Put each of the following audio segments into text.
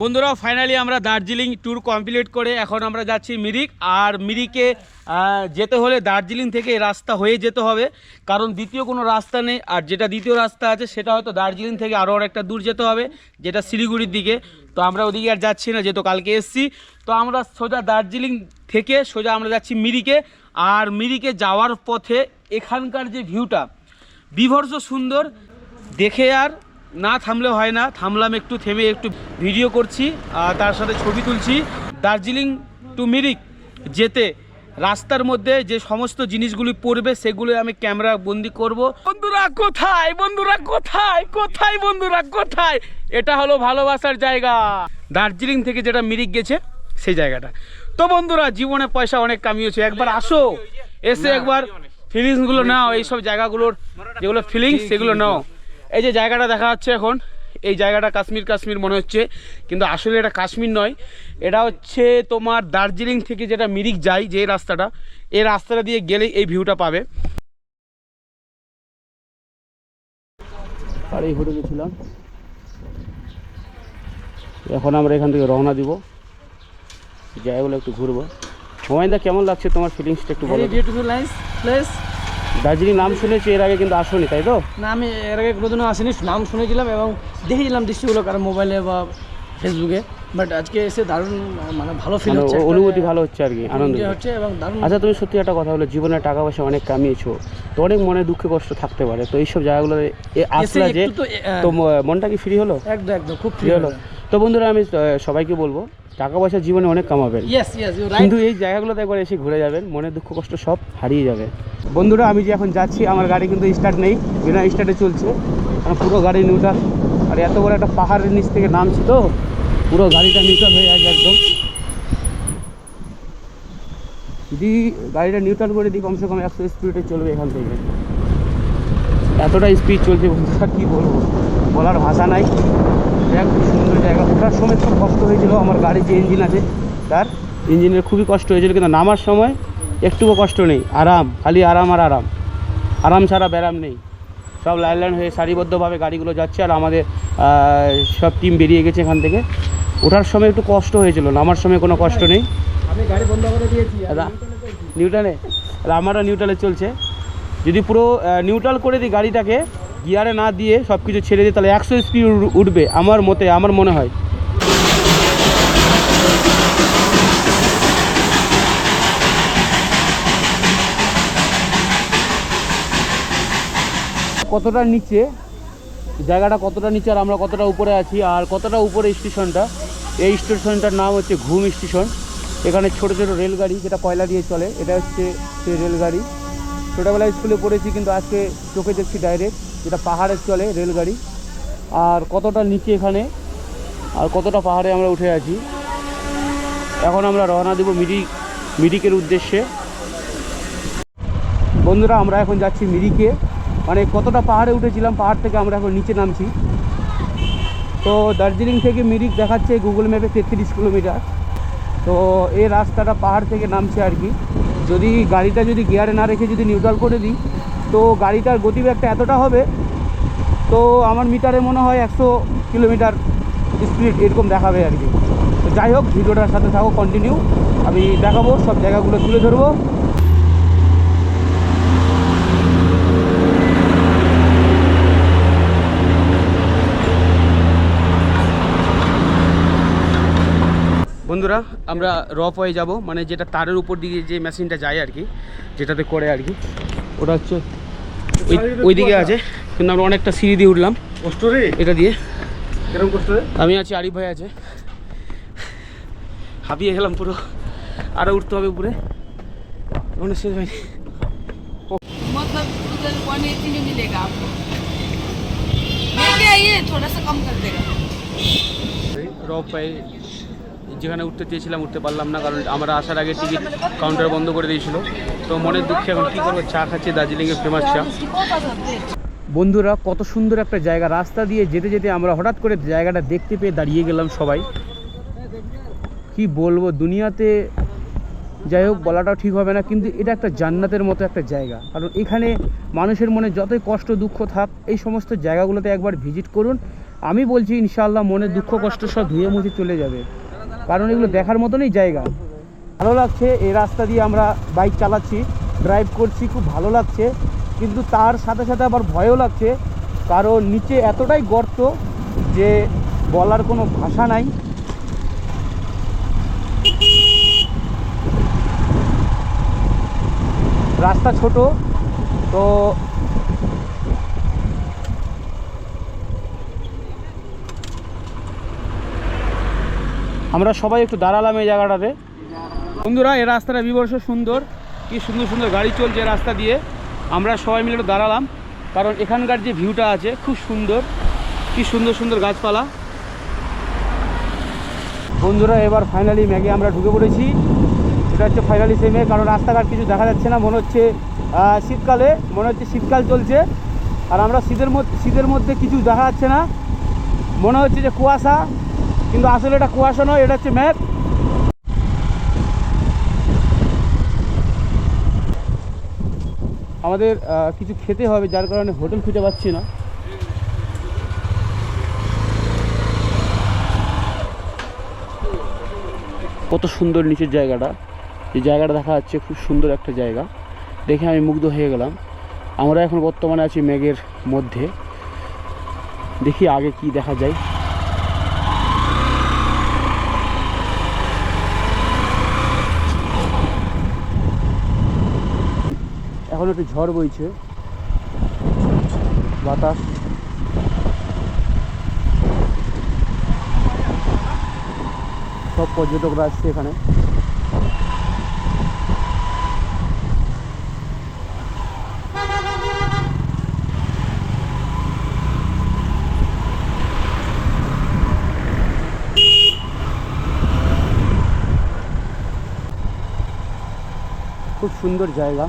বন্ধুরা ফাইনালি আমরা Darjeeling tour complete করে এখন আমরা যাচ্ছি মিরিক। আর মিরিকে যেতে হলে দার্জিলিং থেকে রাস্তা হয়ে যেতে হবে। কারণ দ্বিতীয় কোনো রাস্তা নেই, আর যেটা দ্বিতীয় রাস্তা আছে, সেটা হয়তো দার্জিলিং থেকে আরও অনেকটা দূর যেতে হবে, যেটা শিলিগুড়ির দিকে। তো আমরা ওদিকে আর যাচ্ছি না, যেহেতু কালকে এসছি। তো আমরা সোজা দার্জিলিং থেকে সোজা আমরা যাচ্ছি মিরিকে। আর মিরিকে যাওয়ার পথে এখানকার যে ভিউটা, বিভর্ষ সুন্দর। দেখে আর না থামলে হয় না থামলাম একটু থেমে একটু ভিডিও করছি আর তার সাথে ছবি তুলছি। দার্জিলিং টু মিরিক যেতে রাস্তার মধ্যে যে সমস্ত জিনিসগুলি পড়বে সেগুলো আমি ক্যামেরা বন্দি করব। বন্ধুরা কোথায়? বন্ধুরা কোথায়? কোথায় বন্ধুরা কোথায়? এটা হলো ভালোবাসার জায়গা। দার্জিলিং থেকে যেটা মিরিক গেছে সেই জায়গাটা। তো বন্ধুরা জীবনে পয়সা অনেক কামিয়েছে। একবার আসো এসে একবার ফিলিংসগুলো নাও এইসব জায়গাগুলোর যেগুলো ফিলিংস সেগুলো নাও। এই যে জায়গাটা দেখা যাচ্ছে এখন এই জায়গাটা কাশ্মীর কাশ্মীর মনে হচ্ছে কিন্তু আসলে এটা কাশ্মীর নয়। এটা হচ্ছে তোমার দার্জিলিং থেকে যেটা মিরিক যায় যে রাস্তাটা এই রাস্তাটা দিয়ে গেলেই এই ভিউটা পাবে। আর এই হোটেলে ছিলাম। এখন আমরা এখান থেকে রওনা দিব। জায়গাগুলো একটু ঘুরবো। সময়দা কেমন লাগছে তোমার ফিলিংসটা একটু বলো বিউটিফুল নাইস প্লেস দার্জিলিং নাম শুনেছি এর আগে কিন্তু আসোনি তাই তো? না আমি এর আগে কোনোদিনও আসিনি নাম শুনেছিলাম এবং দেখেছিলাম দৃশ্যগুলো কারও মোবাইলে বা ফেসবুকে বাট আজকে এসে দারুণ মানে ভালো ফিল মানে হচ্ছে অনুভূতি ভালো হচ্ছে আর কি আনন্দ হচ্ছে এবং দারুণ আচ্ছা তুমি সত্যি একটা কথা বলো জীবনে টাকা পয়সা অনেক কামিয়েছো তো অনেক মনে দুঃখে কষ্ট থাকতে পারে তো এইসব জায়গাগুলো আসলে যে তো, মনটা কি ফ্রি হলো? একদম একদম খুব ফ্রি হলো। তো বন্ধুরা আমি সবাইকে বলব টাকা পয়সা জীবনে অনেক কামাবেন। কিন্তু এই জায়গাগুলোতে একবার এসে ঘুরে যাবেন মনে দুঃখ কষ্ট সব হারিয়ে যাবে। বন্ধুরা, আমি যে এখন যাচ্ছি, আমার গাড়ি কিন্তু স্টার্ট নেই, বিনা স্টার্টে চলছে। পুরো গাড়ি নিউট্রাল আর এত বড় একটা পাহাড়ের নিচ থেকে নামছি তো, পুরো গাড়িটা নিউট্রাল হয়ে আছে একদম। যদি গাড়িটা নিউট্রাল করে দিই, কমসে কম একশো স্পিডে চলবে এখান থেকে। এতটা স্পিড চলছে, বন্ধুরা, কী বলব? বলার ভাষা নাই। এক সুন্দর জায়গা। ওঠার সময় খুব কষ্ট হয়েছিল, আমার গাড়ির যে ইঞ্জিন আছে, তার ইঞ্জিনের খুবই কষ্ট হয়েছিল, কিন্তু নামার সময় একটুও কষ্ট নেই আরাম খালি আরাম আর আরাম। আরাম ছাড়া ব্যারাম নেই। সব লাইন লাইন হয়ে সারিবদ্ধভাবে গাড়িগুলো যাচ্ছে আর আমাদের সব টিম বেরিয়ে গেছে এখান থেকে। ওঠার সময় একটু কষ্ট হয়েছিল নামার সময় কোনো কষ্ট নেই। আমি গাড়ি বন্ধ করে দিয়েছি। আমারও নিউট্রালে চলছে। যদি পুরো নিউট্রাল করে দিই গাড়িটাকে গিয়ারে না দিয়ে সব কিছু ছেড়ে দিই তাহলে একশো স্পিড উঠবে আমার মতে আমার মনে হয়। কতটা নিচে, জায়গাটা কতটা নিচে আর আমরা কতটা উপরে আছি আর কতটা উপরে স্টেশনটা, এই স্টেশনটার নাম হচ্ছে ঘুম স্টেশন। এখানে ছোট ছোট রেলগাড়ি যেটা কয়লা দিয়ে চলে, এটা হচ্ছে সেই রেলগাড়ি। ছোটোবেলায় স্কুলে পড়েছি কিন্তু আজকে চোখে দেখছি ডাইরেক্ট যেটা পাহাড়ে চলে রেলগাড়ি। আর কতটা নিচে এখানে, আর কতটা পাহাড়ে আমরা উঠে আছি। এখন আমরা রওনা দেবো মিরিক মিরিকের উদ্দেশ্যে। বন্ধুরা, আমরা এখন যাচ্ছি মিরিকে। মানে কতটা পাহাড়ে উঠেছিলাম, পাহাড় থেকে আমরা এখন নিচে নামছি। তো দার্জিলিং থেকে মিরিক দেখাচ্ছে গুগল ম্যাপে তেত্রিশ কিলোমিটার। তো এই রাস্তাটা পাহাড় থেকে নামছে আর কি। যদি গাড়িটা যদি গিয়ারে না রেখে যদি নিউট্রাল করে দিই, তো গাড়িটার গতিবেগটা এতটা হবে, তো আমার মিটারে মনে হয় একশো কিলোমিটার স্পিড এরকম দেখাবে আর কি। তো যাই হোক, ভিডিওটার সাথে থাকো কন্টিনিউ আমি দেখাবো, সব জায়গাগুলো তুলে ধরবো। বন্ধুরা আমরা রফ হয়ে যাব। মানে যেটা তারের উপর দিয়ে যে মেশিনটা যায় আর কি যেটাতে করে আর কি। ওটা হচ্ছে ওই দিকে আছে। কিন্তু আমরা অনেকটা সিঁড়ি দিয়ে উঠলাম। কষ্ট এটা দিয়ে। কীরকম কষ্ট আমি আছি আরিফ ভাই আছে। হাঁপিয়ে গেলাম পুরো। আরও উঠতে হবে উপরে। শেষ রফ ভাই যেখানে উঠতে চেয়েছিলাম, উঠতে পারলাম না, কারণ আমরা আসার আগে টিকিট কাউন্টার বন্ধ করে দিয়েছিল। তো মনের দুঃখে এখন কী করব? চা খাচ্ছি, দার্জিলিংয়ের ফেমাস চা। বন্ধুরা, কত সুন্দর একটা জায়গা। রাস্তা দিয়ে যেতে যেতে আমরা হঠাৎ করে জায়গাটা দেখতে পেয়ে দাঁড়িয়ে গেলাম সবাই। কি বলব, দুনিয়াতে যাই হোক, বলাটাও ঠিক হবে না, কিন্তু এটা একটা জান্নাতের মতো একটা জায়গা। কারণ এখানে মানুষের মনে যতই কষ্ট, দুঃখ থাক, এই সমস্ত জায়গাগুলোতে একবার ভিজিট করুন। আমি বলছি ইনশাল্লাহ মনের দুঃখ, কষ্ট সব ধুয়ে মুছে চলে যাবে। কারণ এগুলো দেখার মতনই জায়গা। ভালো লাগছে, এই রাস্তা দিয়ে আমরা বাইক চালাচ্ছি ড্রাইভ করছি, খুব ভালো লাগছে। কিন্তু তার সাথে সাথে আবার ভয়ও লাগছে, কারণ নিচে এতটাই গর্ত যে বলার কোনো ভাষা নাই। রাস্তা ছোট, তো আমরা সবাই একটু দাঁড়ালাম এই জায়গাটাতে। বন্ধুরা, এই রাস্তাটা বিবর্ষ সুন্দর। কি সুন্দর সুন্দর গাড়ি চলছে রাস্তা দিয়ে। আমরা সবাই মিলে একটু দাঁড়ালাম। কারণ এখানকার যে ভিউটা আছে, খুব সুন্দর। কি সুন্দর সুন্দর গাছপালা। বন্ধুরা, এবার ফাইনালি ম্যাগে আমরা ঢুকে পড়েছি। এটা হচ্ছে ফাইনালি সেমে কারণ রাস্তাঘাট কিছু দেখা যাচ্ছে না। মনে হচ্ছে শীতকালে, মনে হচ্ছে শীতকাল চলছে। আর আমরা শীতের মধ্যে শীতের মধ্যে কিছু দেখা যাচ্ছে না। মনে হচ্ছে যে কুয়াশা। কিন্তু আসলে এটা কুয়াশা নয়, এটা হচ্ছে ম্যাপ আমাদের কিছু খেতে হবে, যার কারণে হোটেল খুঁজে পাচ্ছি না। কত সুন্দর নিচের জায়গাটা। এই জায়গাটা দেখা যাচ্ছে খুব সুন্দর একটা জায়গা। দেখে আমি মুগ্ধ হয়ে গেলাম। আমরা এখন বর্তমানে আছি মেঘের মধ্যে। দেখি আগে কি দেখা যায়। এখন একটু ঝড় বইছে। বাতাস। সব পর্যটকরা আসছে এখানে। খুব সুন্দর জায়গা।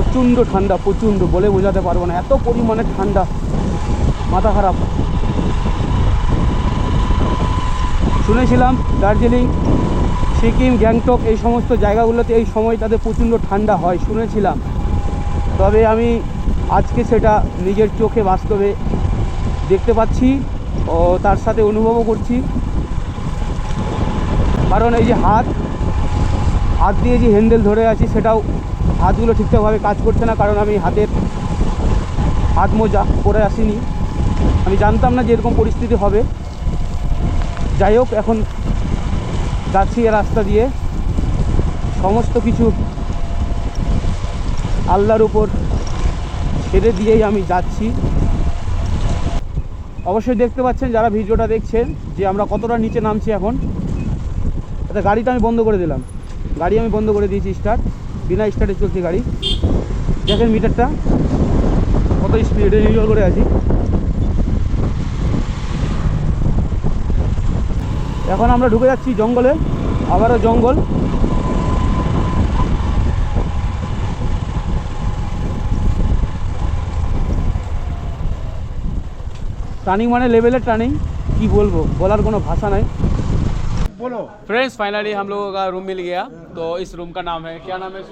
প্রচণ্ড ঠান্ডা, প্রচণ্ড বলে বোঝাতে পারব না। এত পরিমাণে ঠান্ডা, মাথা খারাপ। শুনেছিলাম দার্জিলিং, সিকিম, গ্যাংটক এই সমস্ত জায়গাগুলোতে এই সময়টাতে প্রচণ্ড ঠান্ডা হয়, শুনেছিলাম। তবে আমি আজকে সেটা নিজের চোখে বাস্তবে দেখতে পাচ্ছি ও তার সাথে অনুভবও করছি। কারণ এই যে হাত হাত দিয়ে যে হ্যান্ডেল ধরে আছি সেটাও হাতগুলো ঠিকঠাকভাবে কাজ করছে না, কারণ আমি হাতের হাত মোজা পরে আসিনি। আমি জানতাম না যে এরকম পরিস্থিতি হবে। যাই হোক, এখন যাচ্ছি রাস্তা দিয়ে। সমস্ত কিছু আল্লাহর উপর ছেড়ে দিয়েই আমি যাচ্ছি। অবশ্যই দেখতে পাচ্ছেন, যারা ভিডিওটা দেখছেন, যে আমরা কতটা নিচে নামছি এখন। আচ্ছা গাড়িটা আমি বন্ধ করে দিলাম। গাড়ি আমি বন্ধ করে দিয়েছি স্টার্ট বিনা স্টার্টে চলছে গাড়ি। দেখেন মিটারটা, কত স্পিডে নির্ভর করে আছি। এখন আমরা ঢুকে যাচ্ছি জঙ্গলে, আবারও জঙ্গল। টার্নিং মানে লেভেলের টার্নিং, কি বলব, বলার কোনো ভাষা নাই। बोलो। फ्रेंड्स फाइनली हम लोगों का रूम मिल गया। तो इस रूम का नाम है क्या नाम है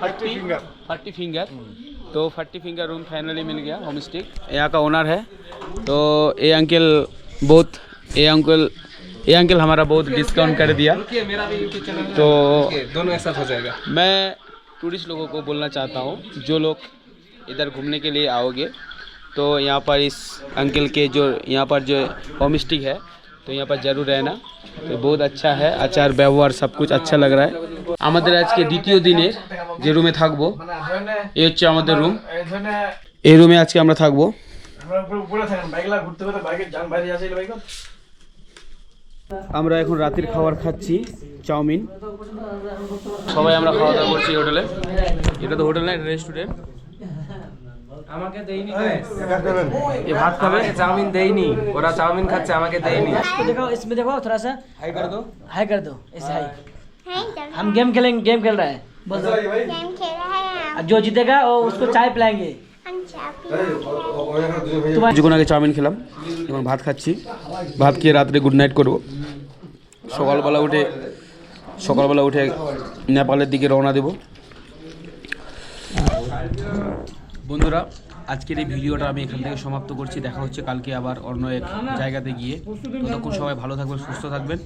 फर्टी फिंगर। फर्टी फिंगर तो फर्टी फिंगर रूम फाइनली मिल गया होम स्टिक यहाँ का ओनर है। तो ये अंकल बहुत ये अंकल ये अंकल हमारा बहुत डिस्काउंट कर दिया। तो दोनों एक साथ हो जाएगा। मैं टूरिस्ट लोगों को बोलना चाहता हूँ जो लोग इधर घूमने के लिए आओगे। तो यहाँ पर इस अंकल के जो यहाँ पर जो होम स्टिक है तो यहाँ पर जरूर रहना तो बहुत अच्छा है আচার ব্যবহার সব कुछ अच्छा लग रहा है আমাদের আজকে দ্বিতীয় দিনের যে রুমে থাকবো এই হচ্ছে আমাদের রুম এই রুমে আজকে আমরা থাকবো আমরা এখন রাতের খাবার খাচ্ছি চাউমিন সবাই আমরা খাওয়া দাওয়া করছি হোটেলে এটা তো হোটেল না এটা রেস্টুরেন্ট আমাকে দেয়নি এ ভাত খাবে আমাকে চাউমিন দেয়নি ওরা চাউমিন খাচ্ছে আমাকে দেয়নি तो देखो इसमें देखो थोड़ा सा হাই করে দো हाई कर दो ऐसे हाई हाय कर हम गेम खेलेंगे गेम खेल रहे हैं बोल दो गेम खेल रहे हैं और जो जीतेगा वो उसको चाय पिलाएंगे हम चाय पी रहे हैं কিছুক্ষণ আগে চাউমিন খেলাম এখন ভাত খাচ্ছি ভাত খেয়ে রাত্রে গুড নাইট করবো সকালবেলা উঠে সকালবেলা উঠে নেপালের দিকে রওনা দেব বন্ধুরা, আজকের এই ভিডিওটা আমি এখান থেকে সমাপ্ত করছি। দেখা হচ্ছে কালকে আবার অন্য এক জায়গাতে গিয়ে। ততক্ষণ সবাই ভালো থাকবেন, সুস্থ থাকবেন।